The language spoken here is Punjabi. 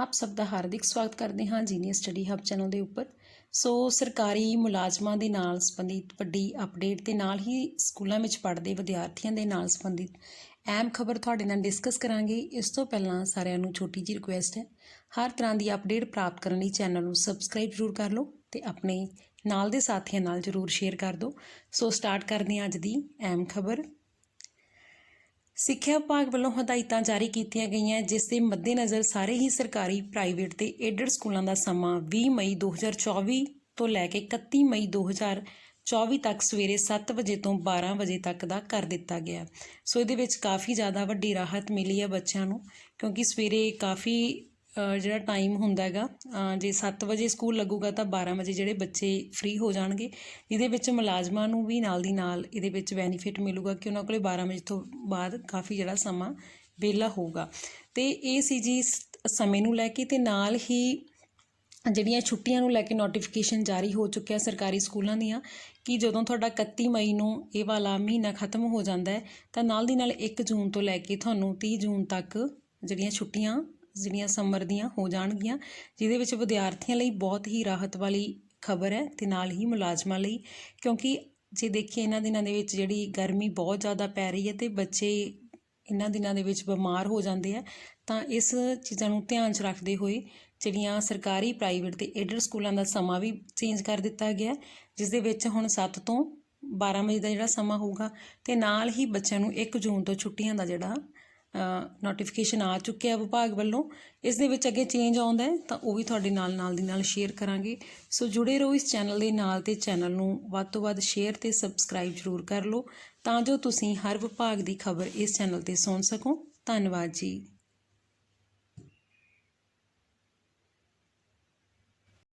ਆਪ ਸਭ ਦਾ ਹਾਰਦਿਕ ਸਵਾਗਤ ਕਰਦੇ ਹਾਂ ਜੀਨੀਅਰ ਸਟੱਡੀ ਹੱਬ ਚੈਨਲ ਦੇ ਉੱਪਰ। ਸੋ ਸਰਕਾਰੀ ਮੁਲਾਜ਼ਮਾਂ ਦੇ ਨਾਲ ਸੰਬੰਧਿਤ ਵੱਡੀ ਅਪਡੇਟ ਤੇ ਨਾਲ ਹੀ ਸਕੂਲਾਂ ਵਿੱਚ ਪੜ੍ਹਦੇ ਵਿਦਿਆਰਥੀਆਂ ਦੇ ਨਾਲ ਸੰਬੰਧਿਤ ਅਹਿਮ ਖਬਰ ਤੁਹਾਡੇ ਨਾਲ ਡਿਸਕਸ ਕਰਾਂਗੇ। ਇਸ ਤੋਂ ਪਹਿਲਾਂ ਸਾਰਿਆਂ ਨੂੰ ਛੋਟੀ ਜਿਹੀ ਰਿਕੁਐਸਟ ਹੈ, ਹਰ ਤਰ੍ਹਾਂ ਦੀ ਅਪਡੇਟ ਪ੍ਰਾਪਤ ਕਰਨ ਲਈ ਚੈਨਲ ਨੂੰ ਸਬਸਕ੍ਰਾਈਬ ਜ਼ਰੂਰ ਕਰ ਲਓ ਤੇ ਆਪਣੇ ਨਾਲ ਦੇ ਸਾਥੀਆਂ ਨਾਲ ਜ਼ਰੂਰ ਸ਼ੇਅਰ ਕਰ ਦਿਓ। ਸੋ ਸਟਾਰਟ ਕਰਦੇ ਹਾਂ ਅੱਜ ਦੀ ਅਹਿਮ ਖਬਰ। ਸਿੱਖਿਆ ਵਿਭਾਗ ਵੱਲੋਂ ਹਦਾਇਤਾਂ ਜਾਰੀ ਕੀਤੀਆਂ ਗਈਆਂ, ਜਿਸ ਦੇ ਮੱਦੇਨਜ਼ਰ ਸਾਰੇ ਹੀ ਸਰਕਾਰੀ, ਪ੍ਰਾਈਵੇਟ ਤੇ ਏਡਡ ਸਕੂਲਾਂ ਦਾ ਸਮਾਂ 20 ਮਈ 2024 ਤੋਂ ਲੈ ਕੇ 31 ਮਈ 2024 ਤੱਕ ਸਵੇਰੇ 7 ਵਜੇ ਤੋਂ 12 ਵਜੇ ਤੱਕ ਦਾ ਕਰ ਦਿੱਤਾ ਗਿਆ। ਸੋ ਇਹਦੇ ਵਿੱਚ ਕਾਫੀ ਜ਼ਿਆਦਾ ਵੱਡੀ ਰਾਹਤ ਮਿਲੀ ਹੈ ਬੱਚਿਆਂ ਨੂੰ, ਕਿਉਂਕਿ ਸਵੇਰੇ ਕਾਫੀ ਜਿਹੜਾ ਟਾਈਮ ਹੁੰਦਾ ਹੈਗਾ ਜੇ ਸੱਤ ਵਜੇ ਸਕੂਲ ਲੱਗੂਗਾ ਤਾਂ 12 ਵਜੇ ਜਿਹੜੇ ਬੱਚੇ ਫ੍ਰੀ ਹੋ ਜਾਣਗੇ। ਇਹਦੇ ਵਿੱਚ ਮੁਲਾਜ਼ਮਾਂ ਨੂੰ ਵੀ ਨਾਲ ਦੀ ਨਾਲ ਇਹਦੇ ਵਿੱਚ ਬੈਨੀਫਿਟ ਮਿਲੂਗਾ ਕਿ ਉਹਨਾਂ ਕੋਲੇ 12 ਵਜੇ ਤੋਂ ਬਾਅਦ ਕਾਫੀ ਜਿਹੜਾ ਸਮਾਂ ਵਿਹਲਾ ਹੋਊਗਾ। ਤੇ ਇਹ ਸੀ ਜੀ ਸ- ਸਮੇਂ ਨੂੰ ਲੈ ਕੇ ਤੇ ਨਾਲ ਹੀ ਜਿਹੜੀਆਂ ਛੁੱਟੀਆਂ ਨੂੰ ਲੈ ਕੇ ਨੋਟੀਫਿਕੇਸ਼ਨ ਜਾਰੀ ਹੋ ਚੁੱਕਿਆ ਸਰਕਾਰੀ ਸਕੂਲਾਂ ਦੀਆਂ ਕਿ ਜਦੋਂ ਤੁਹਾਡਾ 31 ਮਈ ਨੂੰ ਇਹ ਵਾਲਾ ਮਹੀਨਾ ਖਤਮ ਹੋ ਜਾਂਦਾ ਹੈ, ਤਾਂ ਨਾਲ ਦੀ ਨਾਲ 1 ਜੂਨ ਤੋਂ ਲੈ ਕੇ ਤੁਹਾਨੂੰ 30 ਜੂਨ ਤੱਕ ਜਿਹੜੀਆਂ ਛੁੱਟੀਆਂ ਜਿਹੜੀਆਂ ਸਮਰ ਦੀਆਂ ਹੋ ਜਾਣਗੀਆਂ, ਜਿਹਦੇ ਵਿੱਚ ਵਿਦਿਆਰਥੀਆਂ ਲਈ ਬਹੁਤ ਹੀ ਰਾਹਤ ਵਾਲੀ ਖਬਰ ਹੈ ਤੇ ਨਾਲ ਹੀ ਮੁਲਾਜ਼ਮਾਂ ਲਈ, ਕਿਉਂਕਿ ਜੇ ਦੇਖੀਏ ਇਹਨਾਂ ਦਿਨਾਂ ਦੇ ਵਿੱਚ ਜਿਹੜੀ ਗਰਮੀ ਬਹੁਤ ਜ਼ਿਆਦਾ ਪੈ ਰਹੀ ਹੈ ਤੇ ਬੱਚੇ ਇਹਨਾਂ ਦਿਨਾਂ ਦੇ ਵਿੱਚ ਬਿਮਾਰ ਹੋ ਜਾਂਦੇ ਆ, ਤਾਂ ਇਸ ਚੀਜ਼ਾਂ ਨੂੰ ਧਿਆਨ 'ਚ ਰੱਖਦੇ ਹੋਏ ਜਿਹੜੀਆਂ ਸਰਕਾਰੀ ਪ੍ਰਾਈਵੇਟ ਤੇ ਏਡਡ ਸਕੂਲਾਂ ਦਾ ਸਮਾਂ ਵੀ ਚੇਂਜ ਕਰ ਦਿੱਤਾ ਗਿਆ ਜਿਸ ਦੇ ਵਿੱਚ ਹੁਣ 7 ਤੋਂ 12 ਵਜੇ ਦਾ ਜਿਹੜਾ ਸਮਾਂ ਹੋਊਗਾ ਤੇ ਨਾਲ ਹੀ ਬੱਚਿਆਂ ਨੂੰ 1 ਜੂਨ ਤੋਂ ਛੁੱਟੀਆਂ ਦਾ ਜਿਹੜਾ ਨੋਟੀਫਿਕੇਸ਼ਨ ਆ ਚੁੱਕਿਆ ਵਿਭਾਗ ਵੱਲੋਂ। ਇਸ ਦੇ ਵਿੱਚ ਅੱਗੇ ਚੇਂਜ ਆਉਂਦਾ ਹੈ, ਤਾਂ ਉਹ ਵੀ ਤੁਹਾਡੇ ਨਾਲ ਨਾਲ ਦੀ ਨਾਲ ਸ਼ੇਅਰ ਕਰਾਂਗੇ। ਸੋ ਜੁੜੇ ਰਹੋ ਇਸ ਚੈਨਲ ਦੇ ਨਾਲ ਤੇ ਚੈਨਲ ਨੂੰ ਵੱਧ ਤੋਂ ਵੱਧ ਸ਼ੇਅਰ ਤੇ ਸਬਸਕ੍ਰਾਈਬ ਜ਼ਰੂਰ ਕਰ ਲਓ, ਤਾਂ ਜੋ ਤੁਸੀਂ ਹਰ ਵਿਭਾਗ ਦੀ ਖਬਰ ਇਸ ਚੈਨਲ ਤੇ ਸੁਣ ਸਕੋ। ਧੰਨਵਾਦ ਜੀ।